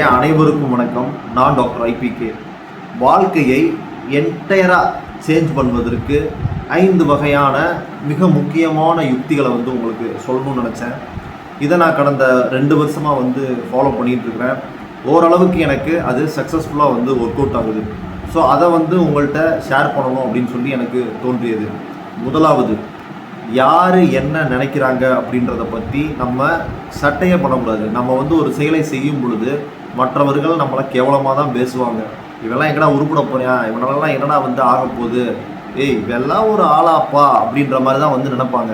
அனைவருக்கும் வணக்கம். நான் டாக்டர் ஐபிகே. வாழ்க்கையை என்டையராக சேஞ்ச் பண்ணுவதற்கு ஐந்து வகையான மிக முக்கியமான யுக்திகளை வந்து உங்களுக்கு சொல்லணும்னு நினச்சேன். இதை நான் கடந்த ரெண்டு வருஷமாக வந்து ஃபாலோ பண்ணிட்டு இருக்கிறேன். ஓரளவுக்கு எனக்கு அது சக்ஸஸ்ஃபுல்லாக வந்து ஒர்க் அவுட் ஆகுது. ஸோ அதை வந்து உங்கள்கிட்ட ஷேர் பண்ணணும் அப்படின்னு சொல்லி எனக்கு தோன்றியது. முதலாவது யார் என்ன நினைக்கிறாங்க அப்படின்றத பற்றி நம்ம சட்டையே பண்ணக்கூடாது. நம்ம வந்து ஒரு செயலை செய்யும் பொழுது மற்றவர்கள் நம்மளை கேவலமாக தான் பேசுவாங்க. இவெல்லாம் எங்கடா உருப்பிட போனியா இவனாலலாம் என்னடா வந்து ஆக போகுது? ஏய் இவெல்லாம் ஒரு ஆளாப்பா அப்படின்ற மாதிரி தான் வந்து நினைப்பாங்க.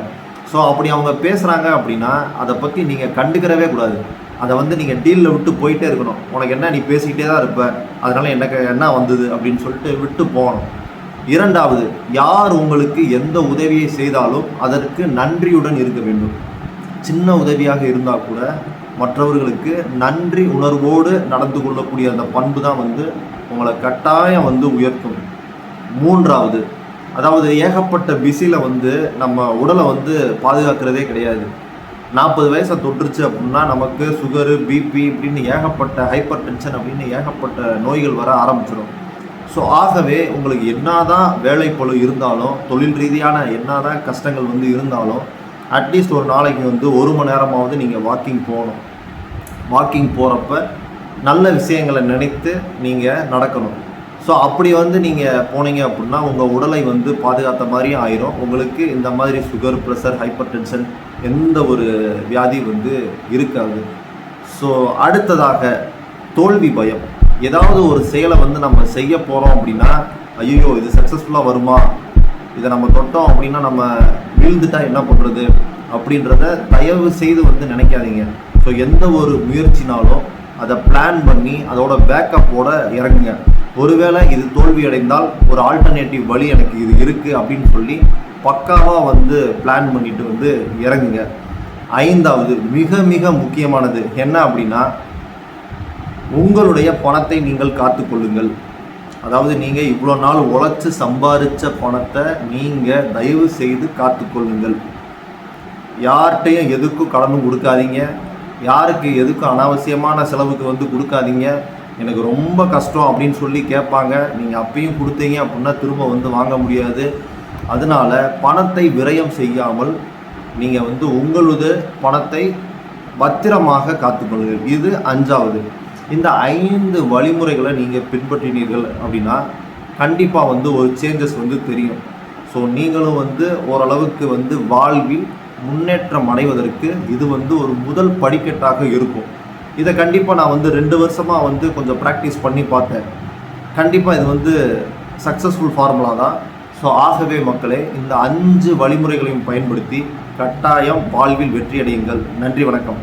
ஸோ அப்படி அவங்க பேசுகிறாங்க அப்படின்னா அதை பற்றி நீங்கள் கண்டுக்கிறவே கூடாது. அதை வந்து நீங்கள் டீலில் விட்டு போயிட்டே இருக்கணும். உனக்கு என்ன? நீ பேசிக்கிட்டே தான் இருப்ப. அதனால் எனக்கு என்ன வந்தது? அப்படின்னு சொல்லிட்டு விட்டு போகணும். இரண்டாவது யார் உங்களுக்கு எந்த உதவியை செய்தாலும் அதற்கு நன்றியுடன் இருக்க வேண்டும். சின்ன உதவியாக இருந்தால் கூட மற்றவர்களுக்கு நன்றி உணர்வோடு நடந்து கொள்ளக்கூடிய அந்த பண்பு தான் வந்து உங்களை கட்டாயம் வந்து உயர்த்தும். மூன்றாவது அதாவது ஏகப்பட்ட பிஸியில் வந்து நம்ம உடலை வந்து பாதுகாக்கிறதே கிடையாது. நாற்பது வயசை தொற்றுச்சு அப்படின்னா நமக்கு சுகரு பிபி இப்படின்னு ஏகப்பட்ட ஹைப்பர் டென்ஷன் அப்படின்னு ஏகப்பட்ட நோய்கள் வர ஆரம்பிச்சிடும். ஸோ ஆகவே உங்களுக்கு என்னதான் வேலைப்பளு இருந்தாலும் தொழில் ரீதியான என்னதான் கஷ்டங்கள் வந்து இருந்தாலும் அட்லீஸ்ட் ஒரு நாளைக்கு வந்து ஒரு மணி நேரமாவது நீங்கள் வாக்கிங் போகணும். வாக்கிங் போகிறப்ப நல்ல விஷயங்களை நினைத்து நீங்கள் நடக்கணும். ஸோ அப்படி வந்து நீங்கள் போனீங்க அப்படின்னா உங்கள் உடலை வந்து பாதுகாத்த மாதிரி ஆயிரும். உங்களுக்கு இந்த மாதிரி சுகர் ப்ரெஷர் ஹைப்பர் டென்ஷன் எந்த ஒரு வியாதி வந்து இருக்காது. ஸோ அடுத்ததாக தோல்வி பயம். ஏதாவது ஒரு செயலை வந்து நம்ம செய்ய போகிறோம் அப்படின்னா ஐயோ இது சக்ஸஸ்ஃபுல்லாக வருமா? இதை நம்ம தொட்டோம் அப்படின்னா நம்ம வீழ்ந்துட்டா என்ன பண்ணுறது அப்படின்றத தயவு செய்து வந்து நினைக்காதீங்க. ஸோ எந்த ஒரு முயற்சினாலும் அதை பிளான் பண்ணி அதோட பேக்கப்போட இறங்குங்க. ஒருவேளை இது தோல்வி அடைந்தால் ஒரு ஆல்டர்னேட்டிவ் வழி எனக்கு இது இருக்குது அப்படின்னு சொல்லி பக்காவாக வந்து பிளான் பண்ணிட்டு வந்து இறங்குங்க. ஐந்தாவது மிக மிக முக்கியமானது என்ன அப்படின்னா உங்களுடைய பணத்தை நீங்கள் காத்துக்கொள்ளுங்கள் அதாவது நீங்கள் இவ்வளோ நாள் உழைச்சி சம்பாதிச்ச பணத்தை நீங்கள் தயவு செய்து காத்துக்கொள்ளுங்கள் யார்கிட்டையும் எதுக்கும் கடனும் கொடுக்காதீங்க. யாருக்கு எதுக்கும் அனாவசியமான செலவுக்கு வந்து கொடுக்காதீங்க? எனக்கு ரொம்ப கஷ்டம் அப்படின்னு சொல்லி கேட்பாங்க. நீங்கள் அப்பயும் கொடுத்தீங்க அப்படின்னா திரும்ப வந்து வாங்க முடியாது. அதனால பணத்தை விரயம் செய்யாமல் நீங்கள் வந்து உங்களது பணத்தை பத்திரமாக காத்துக்கொள்ளுங்கள். இது அஞ்சாவது. இந்த ஐந்து வழிமுறைகளை நீங்கள் பின்பற்றினீர்கள் அப்படின்னா கண்டிப்பாக வந்து ஒரு சேஞ்சஸ் வந்து தெரியும். ஸோ நீங்களும் வந்து ஓரளவுக்கு வந்து வாழ்வில் முன்னேற்றம் அடைவதற்கு இது வந்து ஒரு முதல் படிக்கட்டாக இருக்கும். இதை கண்டிப்பாக நான் வந்து ரெண்டு வருஷமாக வந்து கொஞ்சம் ப்ராக்டிஸ் பண்ணி பார்த்தேன். கண்டிப்பாக இது வந்து சக்ஸஸ்ஃபுல் ஃபார்முலா தான். ஸோ ஆகவே மக்களே இந்த அஞ்சு வழிமுறைகளையும் பயன்படுத்தி கட்டாயம் வாழ்வில் வெற்றியடையுங்கள். நன்றி வணக்கம்.